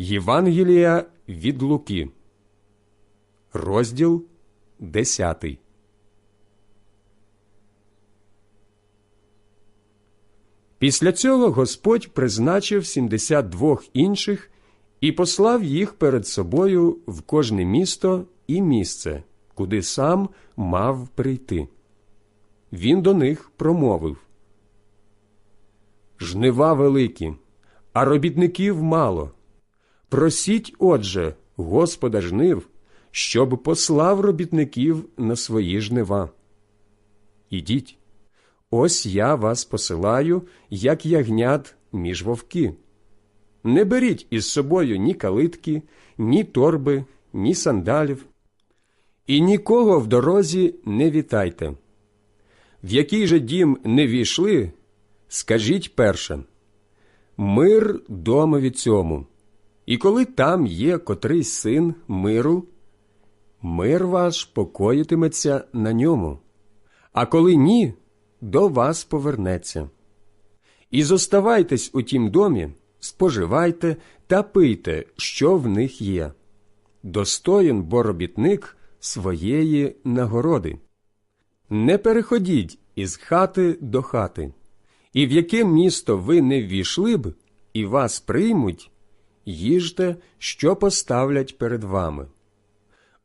Євангелія від Луки, розділ 10. Після цього Господь призначив 72 інших і послав їх перед собою в кожне місто і місце, куди сам мав прийти. Він до них промовив Жнива великі, а робітників мало. Просіть, отже, Господа жнив, щоб послав робітників на свої жнива. Ідіть, ось я вас посилаю, як ягнят між вовки. Не беріть із собою ні калитки, ні торби, ні сандалів, і нікого в дорозі не вітайте. В який же дім не війшли, скажіть перше Мир домові цьому. І коли там є котрийсь син миру, мир ваш покоїтиметься на ньому, а коли ні, до вас повернеться. І зоставайтесь у тім домі, споживайте та пийте, що в них є. Достоїн бо робітник своєї нагороди. Не переходіть із хати до хати, і в яке місто ви не ввійшли б, і вас приймуть, їжте, що поставлять перед вами.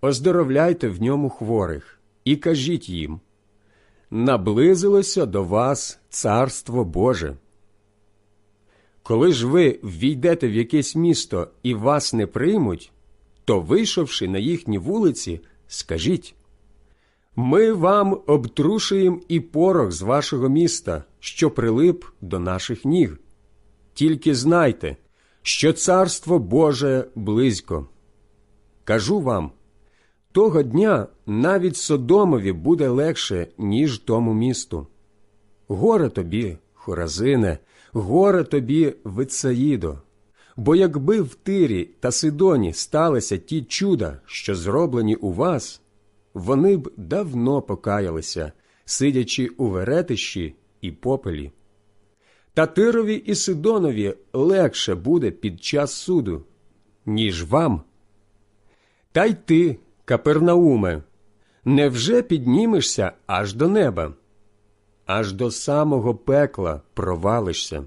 Оздоровляйте в ньому хворих і кажіть їм наблизилося до вас Царство Боже. Коли ж ви ввійдете в якесь місто і вас не приймуть, то, вийшовши на їхні вулиці, скажіть Ми вам обтрушуємо і порох з вашого міста, що прилип до наших ніг. Тільки знайте, що Царство Боже близько. Кажу вам, того дня навіть Содомові буде легше, ніж тому місту. Горе тобі, Хоразине, горе тобі, Вицаїдо, бо якби в Тирі та Сидоні сталися ті чуда, що зроблені у вас, вони б давно покаялися, сидячи у веретищі і попелі. Та Тирові і Сидонові легше буде під час суду, ніж вам. Та й ти, Капернауме, невже піднімешся аж до неба? Аж до самого пекла провалишся.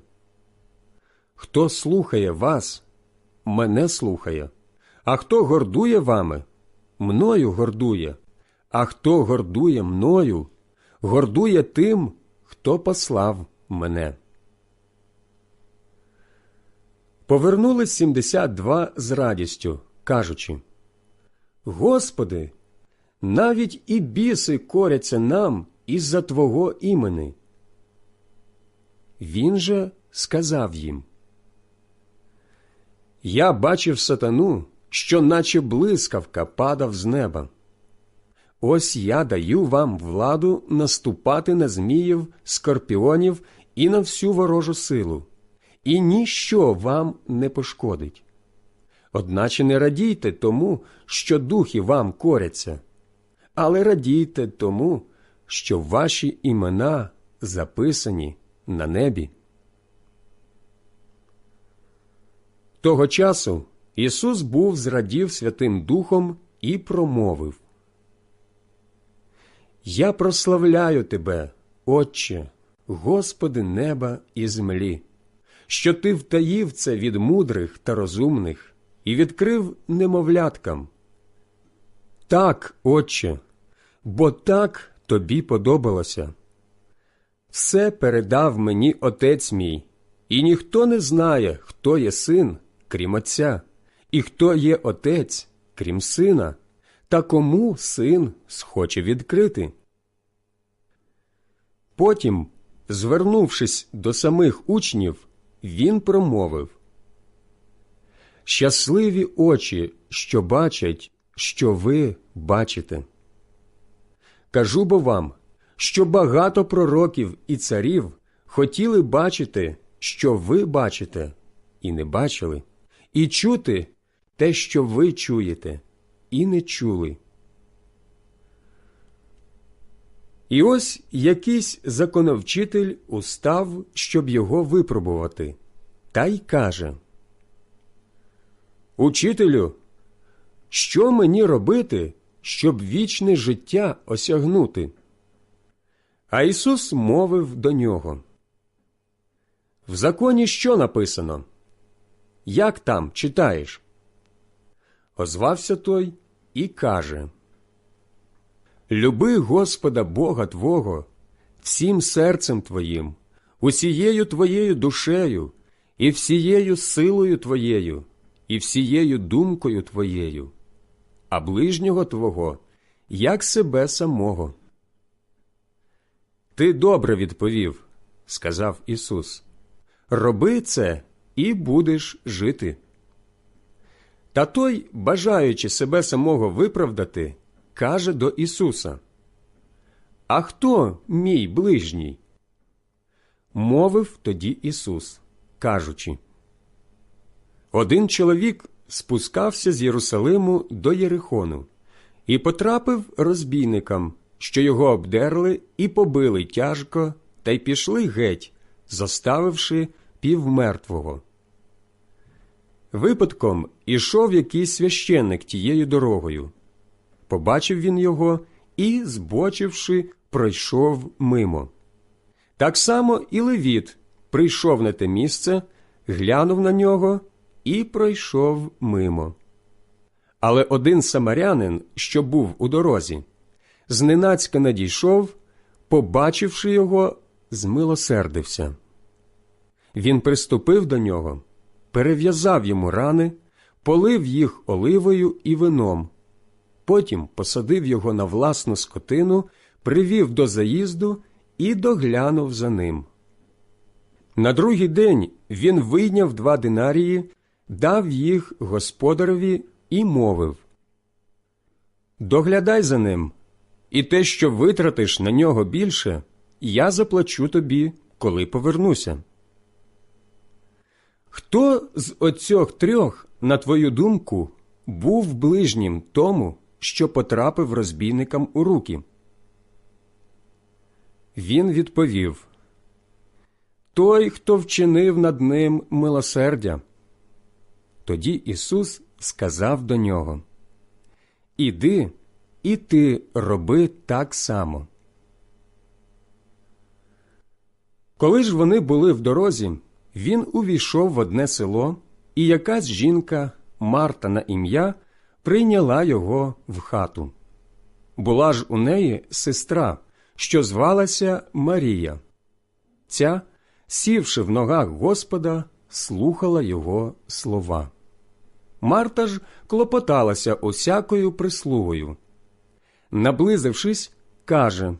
Хто слухає вас, мене слухає, а хто гордує вами, мною гордує, а хто гордує мною, гордує тим, хто послав мене. Повернулись 72 з радістю, кажучи Господи, навіть і біси коряться нам із-за Твого імени. Він же сказав їм Я бачив сатану, що наче блискавка падав з неба. Ось я даю вам владу наступати на зміїв, скорпіонів і на всю ворожу силу, і ніщо вам не пошкодить. Одначе не радійте тому, що духи вам коряться, але радійте тому, що ваші імена записані на небі. Того часу Ісус був зрадів Святим Духом і промовив Я прославляю Тебе, Отче, Господи неба і землі, що Ти втаїв це від мудрих та розумних і відкрив немовляткам. Так, Отче, бо так тобі подобалося. Все передав мені отець мій, і ніхто не знає, хто є син, крім Отця, і хто є отець, крім сина, та кому син схоче відкрити. Потім, звернувшись до самих учнів, він промовив Щасливі очі, що бачать, що ви бачите. Кажу бо вам, що багато пророків і царів хотіли бачити, що ви бачите, і не бачили, і чути те, що ви чуєте, і не чули. І ось якийсь законовчитель устав, щоб його випробувати, та й каже Учителю, що мені робити, щоб вічне життя осягнути? А Ісус мовив до нього. В законі що написано? Як там читаєш? Озвався той і каже Люби Господа Бога Твого всім серцем Твоїм, усією Твоєю душею, і всією силою Твоєю, і всією думкою Твоєю, а ближнього Твого, як себе самого. Ти добре відповів, сказав Ісус. Роби це і будеш жити. Та той, бажаючи себе самого виправдати, каже до Ісуса А хто мій ближній? Мовив тоді Ісус, кажучи Один чоловік спускався з Єрусалиму до Єрихону і потрапив розбійникам, що його обдерли і побили тяжко, та й пішли геть, заставивши півмертвого. Випадком ішов якийсь священник тією дорогою. Побачив він його і, збочивши, пройшов мимо. Так само і Левіт прийшов на те місце, глянув на нього і пройшов мимо. Але один самарянин, що був у дорозі, зненацька надійшов, побачивши його, змилосердився. Він приступив до нього, перев'язав йому рани, полив їх оливою і вином, потім посадив його на власну скотину, привів до заїзду і доглянув за ним. На другий день він вийняв два динарії, дав їх господареві і мовив Доглядай за ним, і те, що витратиш на нього більше, я заплачу тобі, коли повернуся. Хто з оцьох трьох, на твою думку, був ближнім тому, що потрапив розбійникам у руки? Він відповів Той, хто вчинив над ним милосердя. Тоді Ісус сказав до нього Іди, і ти роби так само. Коли ж вони були в дорозі, він увійшов в одне село, і якась жінка, Марта на ім'я, прийняла його в хату. Була ж у неї сестра, що звалася Марія. Ця, сівши в ногах Господа, слухала його слова. Марта ж клопоталася усякою прислугою. Наблизившись, каже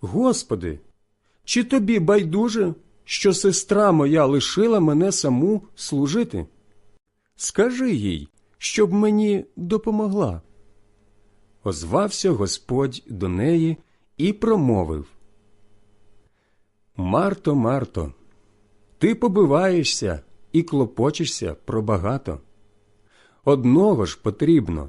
Господи, чи тобі байдуже, що сестра моя лишила мене саму служити? Скажи їй, щоб мені допомогла. Озвався Господь до неї і промовив Марто, Марто, ти побиваєшся і клопочешся про багато. Одного ж потрібно.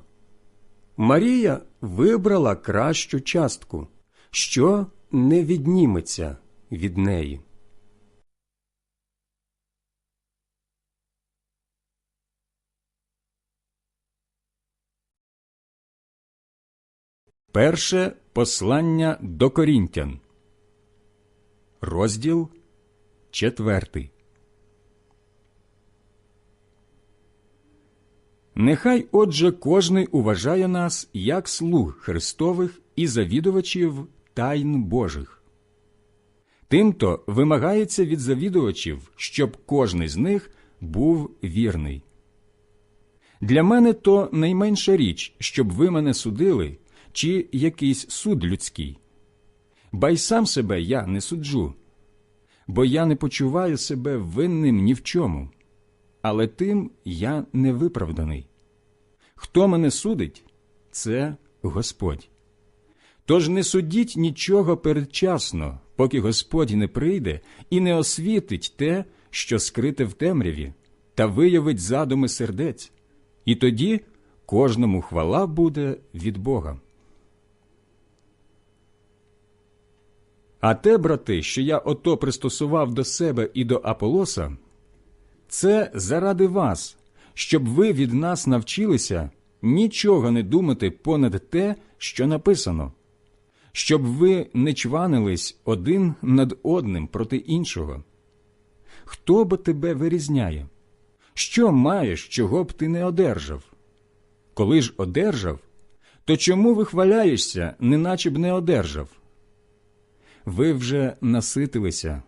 Марія вибрала кращу частку, що не відніметься від неї. Перше послання до Корінтян, розділ четвертий. Нехай отже кожний уважає нас як слуг Христових і завідувачів тайн Божих. Тимто вимагається від завідувачів, щоб кожний з них був вірний. Для мене то найменша річ, щоб ви мене судили, чи якийсь суд людський. Ба й сам себе я не суджу, бо я не почуваю себе винним ні в чому, але тим я не виправданий. Хто мене судить, це Господь. Тож не судіть нічого передчасно, поки Господь не прийде і не освітить те, що скрите в темряві, та виявить задуми сердець, і тоді кожному хвала буде від Бога. А те, брати, що я ото пристосував до себе і до Аполоса, це заради вас, щоб ви від нас навчилися нічого не думати понад те, що написано, щоб ви не чванились один над одним проти іншого. Хто бо тебе вирізняє? Що маєш, чого б ти не одержав? Коли ж одержав, то чому вихваляєшся, неначе б не одержав? Ви вже наситилися,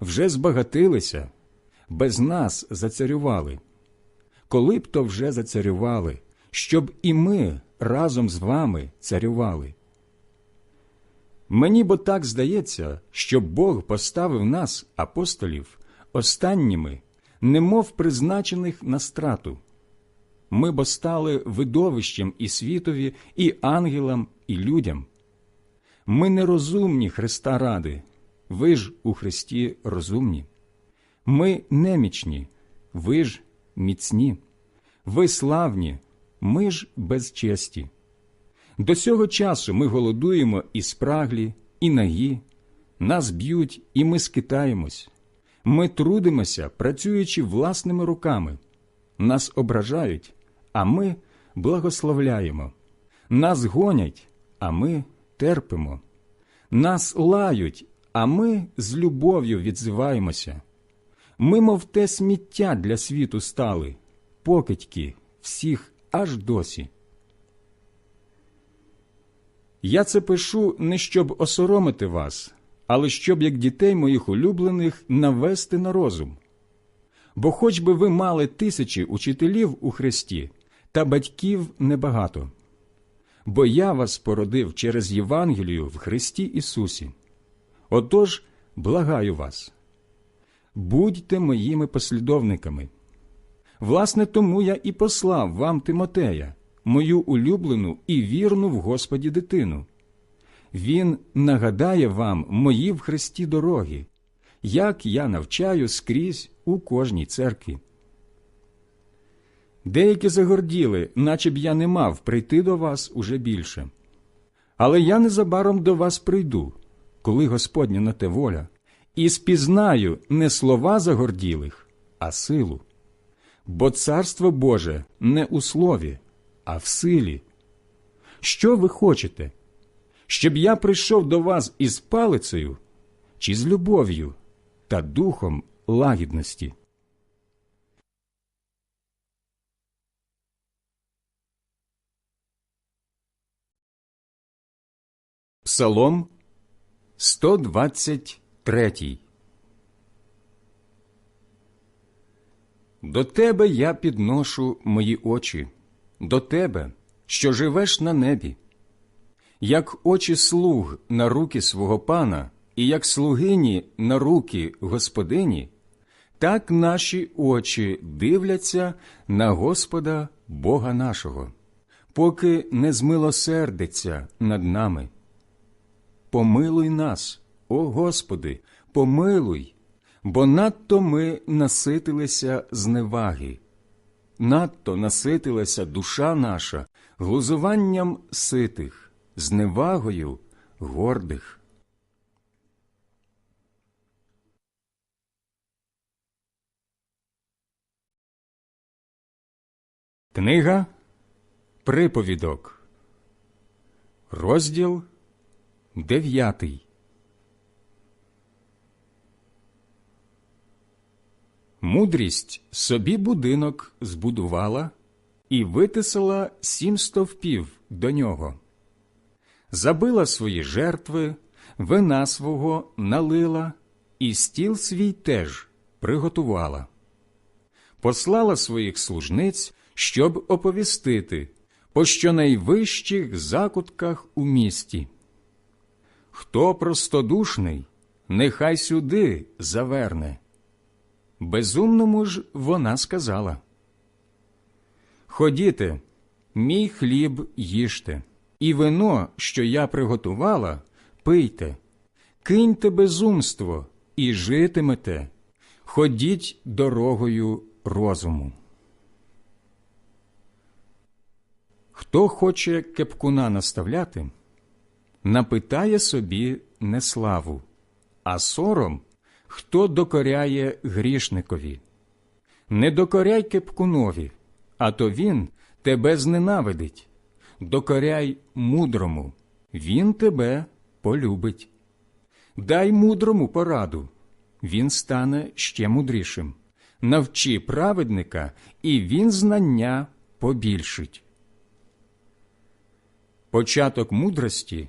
вже збагатилися, без нас зацарювали. Коли б то вже зацарювали, щоб і ми разом з вами царювали. Мені бо так здається, що Бог поставив нас, апостолів, останніми, немов призначених на страту. Ми бо стали видовищем і світові, і ангелам, і людям. Ми нерозумні Христа ради, ви ж у Христі розумні. Ми немічні, ви ж міцні, ви славні, ми ж без честі. До сього часу ми голодуємо і спраглі, і нагі, нас б'ють, і ми скитаємось. Ми трудимося, працюючи власними руками. Нас ображають, а ми благословляємо. Нас гонять, а ми терпимо. Нас лають, а ми з любов'ю відзиваємося. Ми, мов те сміття для світу стали, покидьки всіх аж досі. Я це пишу не щоб осоромити вас, але щоб, як дітей моїх улюблених, навести на розум. Бо хоч би ви мали тисячі учителів у Христі, та батьків небагато. Бо я вас породив через Євангелію в Христі Ісусі. Отож, благаю вас, будьте моїми послідовниками. Власне, тому я і послав вам Тимотея, мою улюблену і вірну в Господі дитину. Він нагадає вам мої в Христі дороги, як я навчаю скрізь у кожній церкві. Деякі загорділи, наче б я не мав прийти до вас уже більше. Але я незабаром до вас прийду, коли Господня на те воля, і спізнаю не слова загорділих, а силу. Бо царство Боже не у слові, а в силі. Що ви хочете? Щоб я прийшов до вас із палицею чи з любов'ю та духом лагідності? Псалом 123 До тебе я підношу мої очі, до тебе, що живеш на небі. Як очі слуг на руки свого пана, і як слугині на руки господині, так наші очі дивляться на Господа Бога нашого, поки не змилосердиться над нами. Помилуй нас, о Господи, помилуй, бо надто ми наситилися зневаги, надто наситилася душа наша глузуванням ситих, зневагою гордих. Книга Приповідок, розділ дев'ятий. Мудрість собі будинок збудувала і витисала сім стовпів до нього, забила свої жертви, вина свого налила, і стіл свій теж приготувала, послала своїх служниць, щоб оповістити по щонайвищих закутках у місті. Хто простодушний, нехай сюди заверне. Безумному ж вона сказала Ходіте, мій хліб їжте, і вино, що я приготувала, пийте, киньте безумство і житимете, ходіть дорогою розуму. Хто хоче кепкуна наставляти, напитає собі неславу, а сором хто докоряє грішникові. Не докоряй кепкунові, а то він тебе зненавидить. Докоряй мудрому, він тебе полюбить. Дай мудрому пораду, він стане ще мудрішим. Навчи праведника, і він знання побільшить. Початок мудрості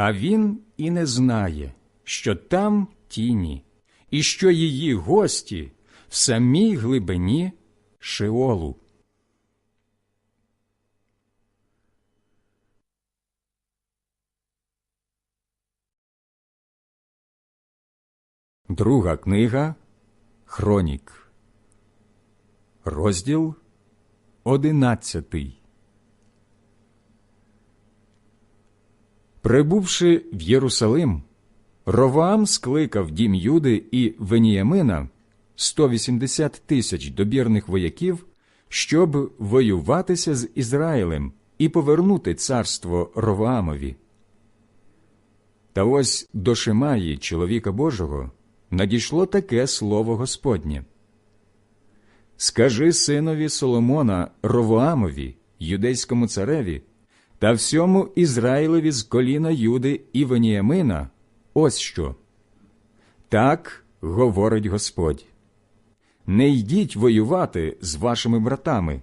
А він і не знає, що там тіні, і що її гості в самій глибині Шеолу. Друга книга Хронік, розділ одинадцятий. Прибувши в Єрусалим, Роваам скликав дім Юди і Веніямина 180 тисяч добірних вояків, щоб воюватися з Ізраїлем і повернути царство Роваамові. Та ось до Шимаї, чоловіка Божого, надійшло таке слово Господнє. Скажи синові Соломона Ровоамові, юдейському цареві, та всьому Ізраїлеві з коліна Юди і Веніямина, ось що. Так говорить Господь. Не йдіть воювати з вашими братами,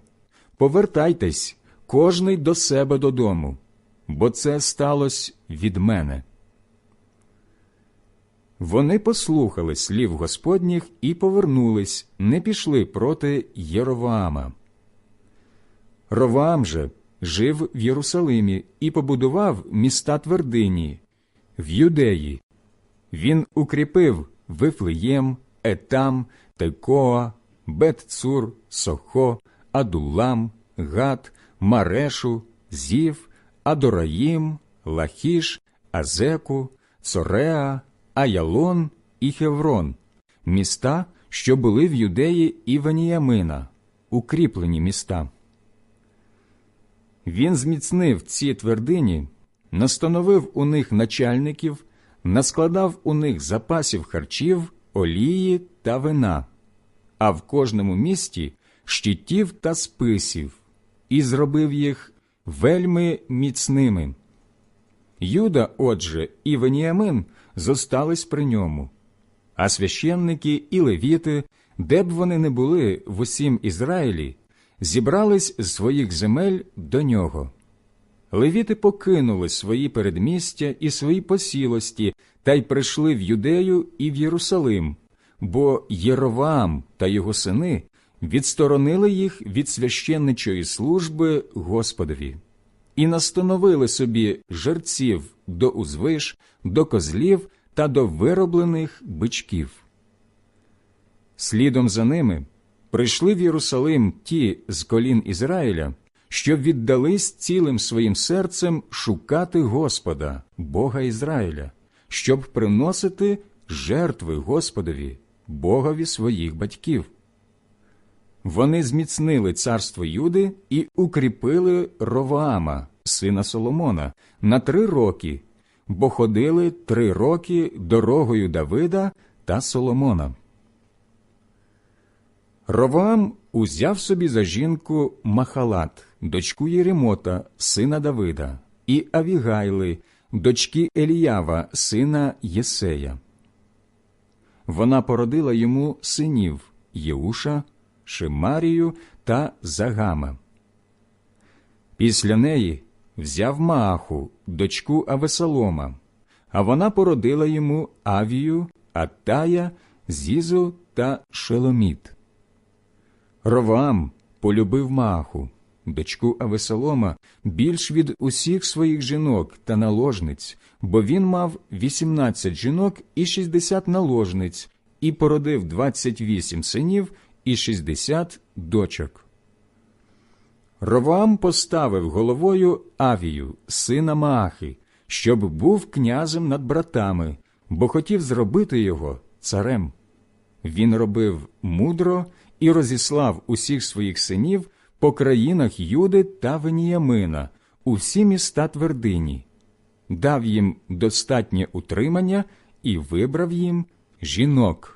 повертайтесь кожний до себе додому, бо це сталося від мене. Вони послухали слів Господніх і повернулись, не пішли проти Єроваама. Роваам же жив в Єрусалимі і побудував міста твердині в Юдеї. Він укріпив Вифлеєм, Етам, Текоа, Бет-Цур, Сохо, Адулам, Гат, Марешу, Зів, Адораїм, Лахіш, Азеку, Цореа, Аялон і Хеврон, міста, що були в Юдеї і Веніямина, укріплені міста. Він зміцнив ці твердині, настановив у них начальників, наскладав у них запасів харчів, олії та вина, а в кожному місті щитів та списів, і зробив їх вельми міцними. Юда, отже, і Веніамин зостались при ньому, а священники і левіти, де б вони не були в усім Ізраїлі, зібрались з своїх земель до нього. Левіти покинули свої передмістя і свої посілості та й прийшли в Юдею і в Єрусалим, бо Єроваам та його сини відсторонили їх від священничої служби Господові і настановили собі жерців до узвиш, до козлів та до вироблених бичків. Слідом за ними прийшли в Єрусалим ті з колін Ізраїля, що віддались цілим своїм серцем шукати Господа, Бога Ізраїля, щоб приносити жертви Господові, Богові своїх батьків. Вони зміцнили царство Юди і укріпили Роваама, сина Соломона, на три роки, бо ходили три роки дорогою Давида та Соломона. Роваам узяв собі за жінку Махалат, дочку Єремота, сина Давида, і Авігайли, дочки Еліява, сина Єсея. Вона породила йому синів Єуша, Шимарію та Загама. Після неї взяв Мааху, дочку Авесолома, а вона породила йому Авію, Аттая, Зізу та Шеломіт. Ровам полюбив Мааху, дочку Авесолома, більш від усіх своїх жінок та наложниць, бо він мав 18 жінок і 60 наложниць, і породив 28 синів і 60 дочок. Ровам поставив головою Авію, сина Маахи, щоб був князем над братами, бо хотів зробити його царем. Він робив мудро і розіслав усіх своїх синів по країнах Юди та Веніямина, у всі міста твердині, дав їм достатнє утримання і вибрав їм жінок.